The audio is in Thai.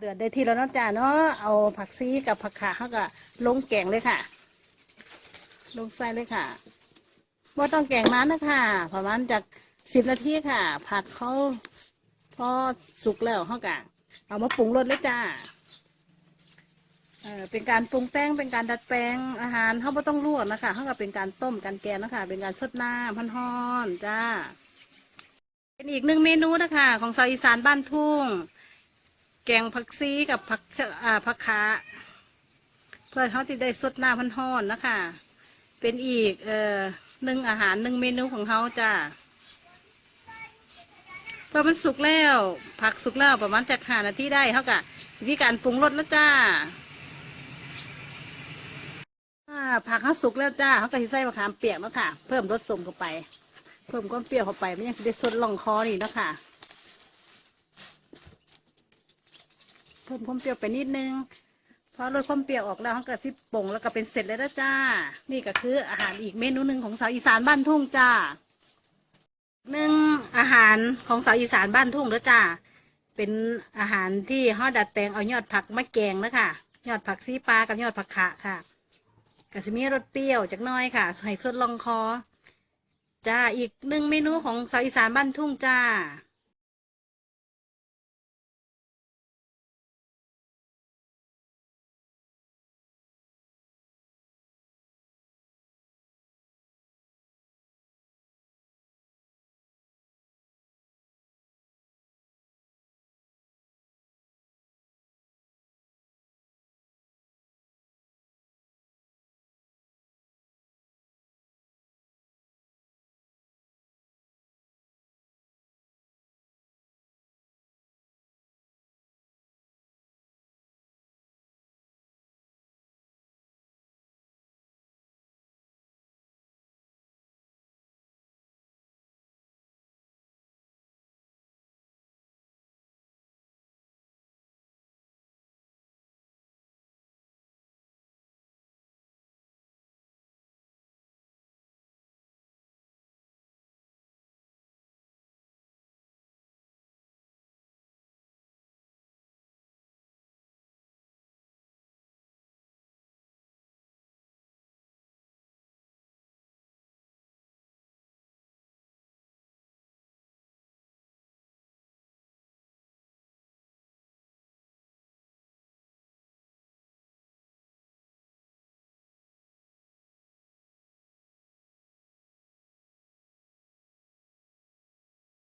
เดือดได้ที่แล้วเนาะจ้าเนาะเอาผักซีกับผักขาเขาก็ลงแกงเลยค่ะ ลงใส่เลยค่ะว่าต้องแกงนานนะค่ะประมาณจากสิบนาทีค่ะ ผักเขาพอสุกแล้วเขากะเอามาปรุงรสเลยจ้าเออเป็นการปรุงแต่งเป็นการดัดแปลงอาหารเขาไม่ต้องลวกนะคะเขาก็เป็นการต้มการแกงนะคะ เป็นการสดน้ำพันห้อนจ้า เป็นอีกหนึ่งเมนูนะคะ ของชาวอีสานบ้านทุ่ง แกงผักซีกับผักชะอ่าผักขาเพื่อเขาจะได้สดหน้ำพันห้อนนะคะ เป็นอีกเอ่อหนึ่งอาหารหนึ่งเมนูของเขาจ้าพอมันสุกแล้ว ผักสุกแล้วประมาณจากหานาทีได้เขากะสิมีการปรุงรสแล้วจ้าผักเขาสุกแล้วจ้าเขาก็สิใส่มะขามเปียกแล้วค่ะ เพิ่มรสสมเข้าไป เพิ่มความเปรี้ยวเข้าไปมันยังสิได้สดลองคอนี่นะค่ะ เพิ่มความเปรี้ยวไปนิดนึงพอลดความเปรี้ยวออกแล้วเขาก็สิปรุงแล้วก็เป็นเสร็จแล้วนะจ้า นี่ก็คืออาหารอีกเมนูหนึ่งของสาวอีสานบ้านทุ่งจ้าหนึ่งอาหารของสาวอีสานบ้านทุ่งแล้วจ้า เป็นอาหารที่ห่อดัดแปลงเอายอดผักมาแกงนะคะยอดผักซีปลากับยอดผักขะค่ะก็จะมีรสเปรี้ยวจากน้อยค่ะให้สดลองคอจ้าอีกหนึ่งเมนูของสาวอีสานบ้านทุ่งจ้า